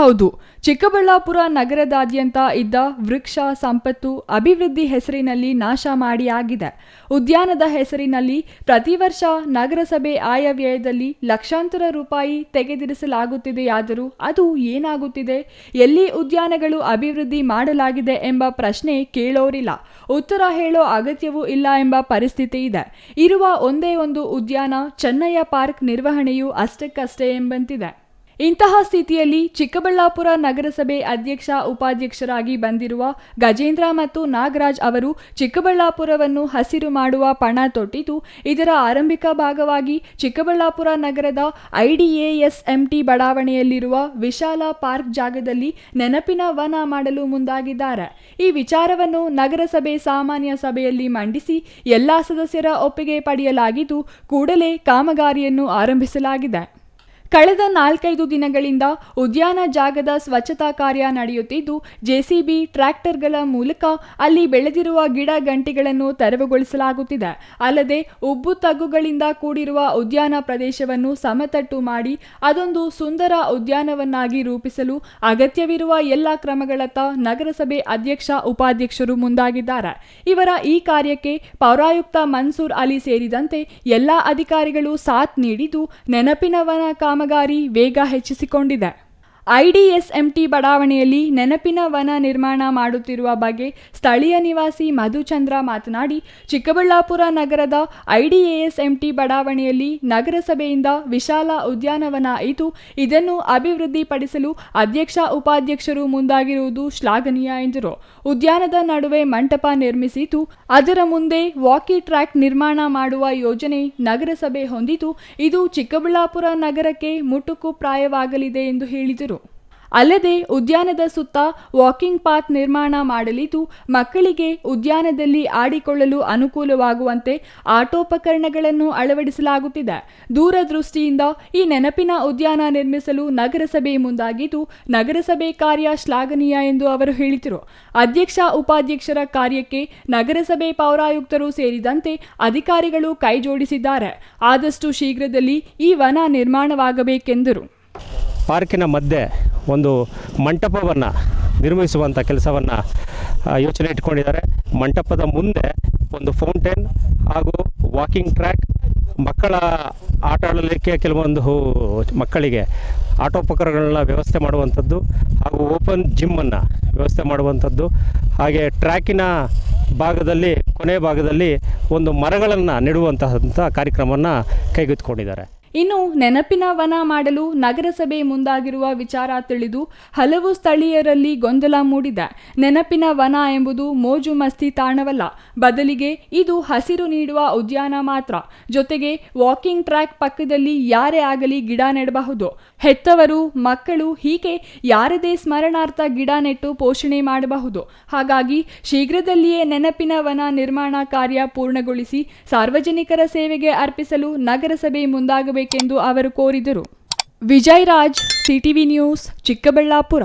ಹೌದು. ಚಿಕ್ಕಬಳ್ಳಾಪುರ ನಗರದಾದ್ಯಂತ ಇದ್ದ ವೃಕ್ಷ ಸಂಪತ್ತು ಅಭಿವೃದ್ಧಿ ಹೆಸರಿನಲ್ಲಿ ನಾಶ ಮಾಡಿ ಆಗಿದೆ. ಉದ್ಯಾನದ ಹೆಸರಿನಲ್ಲಿ ಪ್ರತಿ ವರ್ಷ ನಗರಸಭೆ ಆಯವ್ಯಯದಲ್ಲಿ ಲಕ್ಷಾಂತರ ರೂಪಾಯಿ ತೆಗೆದಿರಿಸಲಾಗುತ್ತಿದೆಯಾದರೂ ಅದು ಏನಾಗುತ್ತಿದೆ? ಎಲ್ಲಿ ಉದ್ಯಾನಗಳು ಅಭಿವೃದ್ಧಿ ಮಾಡಲಾಗಿದೆ ಎಂಬ ಪ್ರಶ್ನೆ ಕೇಳೋರಿಲ್ಲ. ಉತ್ತರ ಹೇಳೋ ಅಗತ್ಯವೂ ಇಲ್ಲ ಎಂಬ ಪರಿಸ್ಥಿತಿ ಇದೆ. ಇರುವ ಒಂದೇ ಒಂದು ಉದ್ಯಾನ ಚೆನ್ನಯ್ಯ ಪಾರ್ಕ್ ನಿರ್ವಹಣೆಯು ಅಷ್ಟಕ್ಕಷ್ಟೇ ಎಂಬಂತಿದೆ. ಇಂತಹ ಸ್ಥಿತಿಯಲ್ಲಿ ಚಿಕ್ಕಬಳ್ಳಾಪುರ ನಗರಸಭೆ ಅಧ್ಯಕ್ಷ ಉಪಾಧ್ಯಕ್ಷರಾಗಿ ಬಂದಿರುವ ಗಜೇಂದ್ರ ಮತ್ತು ನಾಗರಾಜ್ ಅವರು ಚಿಕ್ಕಬಳ್ಳಾಪುರವನ್ನು ಹಸಿರು ಮಾಡುವ ಪಣ ತೊಟ್ಟಿದ್ದು ಇದರ ಆರಂಭಿಕ ಭಾಗವಾಗಿ ಚಿಕ್ಕಬಳ್ಳಾಪುರ ನಗರದ ಐಡಿಎಎಸ್ಎಂಟಿ ಬಡಾವಣೆಯಲ್ಲಿರುವ ವಿಶಾಲ ಪಾರ್ಕ್ ಜಾಗದಲ್ಲಿ ನೆನಪಿನ ವನ ಮಾಡಲು ಮುಂದಾಗಿದ್ದಾರೆ. ಈ ವಿಚಾರವನ್ನು ನಗರಸಭೆ ಸಾಮಾನ್ಯ ಸಭೆಯಲ್ಲಿ ಮಂಡಿಸಿ ಎಲ್ಲಾ ಸದಸ್ಯರ ಒಪ್ಪಿಗೆ ಪಡೆಯಲಾಗಿದ್ದು, ಕೂಡಲೇ ಕಾಮಗಾರಿಯನ್ನು ಆರಂಭಿಸಲಾಗಿದೆ. ಕಳೆದ ನಾಲ್ಕೈದು ದಿನಗಳಿಂದ ಉದ್ಯಾನ ಜಾಗದ ಸ್ವಚ್ಛತಾ ಕಾರ್ಯ ನಡೆಯುತ್ತಿದ್ದು, ಜೆಸಿಬಿ ಟ್ರ್ಯಾಕ್ಟರ್ಗಳ ಮೂಲಕ ಅಲ್ಲಿ ಬೆಳೆದಿರುವ ಗಿಡ ಗಂಟಿಗಳನ್ನು ತೆರವುಗೊಳಿಸಲಾಗುತ್ತಿದೆ. ಅಲ್ಲದೆ, ಉಬ್ಬು ತಗ್ಗುಗಳಿಂದ ಕೂಡಿರುವ ಉದ್ಯಾನ ಪ್ರದೇಶವನ್ನು ಸಮತಟ್ಟು ಮಾಡಿ, ಅದೊಂದು ಸುಂದರ ಉದ್ಯಾನವನ್ನಾಗಿ ರೂಪಿಸಲು ಅಗತ್ಯವಿರುವ ಎಲ್ಲ ಕ್ರಮಗಳತ್ತ ನಗರಸಭೆ ಅಧ್ಯಕ್ಷ, ಉಪಾಧ್ಯಕ್ಷರು ಮುಂದಾಗಿದ್ದಾರೆ. ಇವರ ಈ ಕಾರ್ಯಕ್ಕೆ ಪೌರಾಯುಕ್ತ ಮನ್ಸೂರ್ ಅಲಿ ಸೇರಿದಂತೆ ಎಲ್ಲ ಅಧಿಕಾರಿಗಳು ಸಾಥ್ ನೀಡಿದ್ದು, ನೆನಪಿನವನ ಕಾಮಗಾರಿ ವೇಗ ಹೆಚ್ಚಿಸಿಕೊಂಡಿದೆ. ಐಡಿಎಸ್ಎಂಟಿ ಬಡಾವಣೆಯಲ್ಲಿ ನೆನಪಿನ ವನ ನಿರ್ಮಾಣ ಮಾಡುತ್ತಿರುವ ಬಗ್ಗೆ ಸ್ಥಳೀಯ ನಿವಾಸಿ ಮಧುಚಂದ್ರ ಮಾತನಾಡಿ, ಚಿಕ್ಕಬಳ್ಳಾಪುರ ನಗರದ ಐಡಿಎಎಸ್ಎಂಟಿ ಬಡಾವಣೆಯಲ್ಲಿ ನಗರಸಭೆಯಿಂದ ವಿಶಾಲ ಉದ್ಯಾನವನ ಇದ್ದು ಇದನ್ನು ಅಭಿವೃದ್ಧಿಪಡಿಸಲು ಅಧ್ಯಕ್ಷ, ಉಪಾಧ್ಯಕ್ಷರು ಮುಂದಾಗಿರುವುದು ಶ್ಲಾಘನೀಯ ಎಂದರು. ಉದ್ಯಾನದ ನಡುವೆ ಮಂಟಪ ನಿರ್ಮಿಸಿತು. ಅದರ ಮುಂದೆ ವಾಕಿ ಟ್ರ್ಯಾಕ್ ನಿರ್ಮಾಣ ಮಾಡುವ ಯೋಜನೆ ನಗರಸಭೆ ಹೊಂದಿತು. ಇದು ಚಿಕ್ಕಬಳ್ಳಾಪುರ ನಗರಕ್ಕೆ ಮುಟುಕು ಪ್ರಾಯವಾಗಲಿದೆ ಎಂದು ಹೇಳಿದರು. ಅಲ್ಲದೆ ಉದ್ಯಾನದ ಸುತ್ತ ವಾಕಿಂಗ್ ಪಾತ್ ನಿರ್ಮಾಣ ಮಾಡಲಿದ್ದು ಮಕ್ಕಳಿಗೆ ಉದ್ಯಾನದಲ್ಲಿ ಆಡಿಕೊಳ್ಳಲು ಅನುಕೂಲವಾಗುವಂತೆ ಆಟೋಪಕರಣಗಳನ್ನು ಅಳವಡಿಸಲಾಗುತ್ತಿದೆ. ದೂರದೃಷ್ಟಿಯಿಂದ ಈ ನೆನಪಿನ ಉದ್ಯಾನ ನಿರ್ಮಿಸಲು ನಗರಸಭೆ ಮುಂದಾಗಿದ್ದು ನಗರಸಭೆ ಕಾರ್ಯ ಶ್ಲಾಘನೀಯ ಎಂದು ಅವರು ಹೇಳಿದರು. ಅಧ್ಯಕ್ಷ ಉಪಾಧ್ಯಕ್ಷರ ಕಾರ್ಯಕ್ಕೆ ನಗರಸಭೆ ಪೌರಾಯುಕ್ತರು ಸೇರಿದಂತೆ ಅಧಿಕಾರಿಗಳು ಕೈಜೋಡಿಸಿದ್ದಾರೆ. ಆದಷ್ಟು ಶೀಘ್ರದಲ್ಲಿ ಈ ವನ ನಿರ್ಮಾಣವಾಗಬೇಕೆಂದರು. ಪಾರ್ಕಿನ ಮಧ್ಯೆ ಒಂದು ಮಂಟಪವನ್ನು ನಿರ್ಮಿಸುವಂಥ ಕೆಲಸವನ್ನು ಯೋಚನೆ ಇಟ್ಕೊಂಡಿದ್ದಾರೆ. ಮಂಟಪದ ಮುಂದೆ ಒಂದು ಫೌಂಟೇನ್ ಹಾಗೂ ವಾಕಿಂಗ್ ಟ್ರ್ಯಾಕ್. ಮಕ್ಕಳ ಆಟ ಆಡಲಿಕ್ಕೆ ಕೆಲವೊಂದು ಮಕ್ಕಳಿಗೆ ಆಟೋಪಕರಣಗಳನ್ನ ವ್ಯವಸ್ಥೆ ಮಾಡುವಂಥದ್ದು ಹಾಗೂ ಓಪನ್ ಜಿಮ್ಮನ್ನು ವ್ಯವಸ್ಥೆ ಮಾಡುವಂಥದ್ದು. ಹಾಗೆ ಟ್ರ್ಯಾಕಿನ ಭಾಗದಲ್ಲಿ, ಕೊನೆ ಭಾಗದಲ್ಲಿ ಒಂದು ಮರಗಳನ್ನು ನೆಡುವಂತಹ ಕಾರ್ಯಕ್ರಮವನ್ನು ಕೈಗೆತ್ತಿಕೊಂಡಿದ್ದಾರೆ. ಇನ್ನು ನೆನಪಿನ ವನ ಮಾಡಲು ನಗರಸಭೆ ಮುಂದಾಗಿರುವ ವಿಚಾರ ತಿಳಿದು ಹಲವು ಸ್ಥಳೀಯರಲ್ಲಿ ಗೊಂದಲ ಮೂಡಿದೆ. ನೆನಪಿನ ವನ ಎಂಬುದು ಮೋಜು ಮಸ್ತಿ ತಾಣವಲ್ಲ ಬದಲಿಗೆ ಇದು ಹಸಿರು ನೀಡುವ ಉದ್ಯಾನ ಮಾತ್ರ. ಜೊತೆಗೆ ವಾಕಿಂಗ್ ಟ್ರ್ಯಾಕ್ ಪಕ್ಕದಲ್ಲಿ ಯಾರೇ ಆಗಲಿ ಗಿಡ ನೆಡಬಹುದು. ಹೆತ್ತವರು, ಮಕ್ಕಳು ಹೀಗೆ ಯಾರದೇ ಸ್ಮರಣಾರ್ಥ ಗಿಡ ನೆಟ್ಟು ಪೋಷಣೆ ಮಾಡಬಹುದು. ಹಾಗಾಗಿ ಶೀಘ್ರದಲ್ಲಿಯೇ ನೆನಪಿನ ವನ ನಿರ್ಮಾಣ ಕಾರ್ಯ ಪೂರ್ಣಗೊಳಿಸಿ ಸಾರ್ವಜನಿಕರ ಸೇವೆಗೆ ಅರ್ಪಿಸಲು ನಗರಸಭೆ ಮುಂದಾಗಬೇಕೆಂದು ಅವರು ಕೋರಿದರು. Vijay Raj CTV news, Chikkaballapura.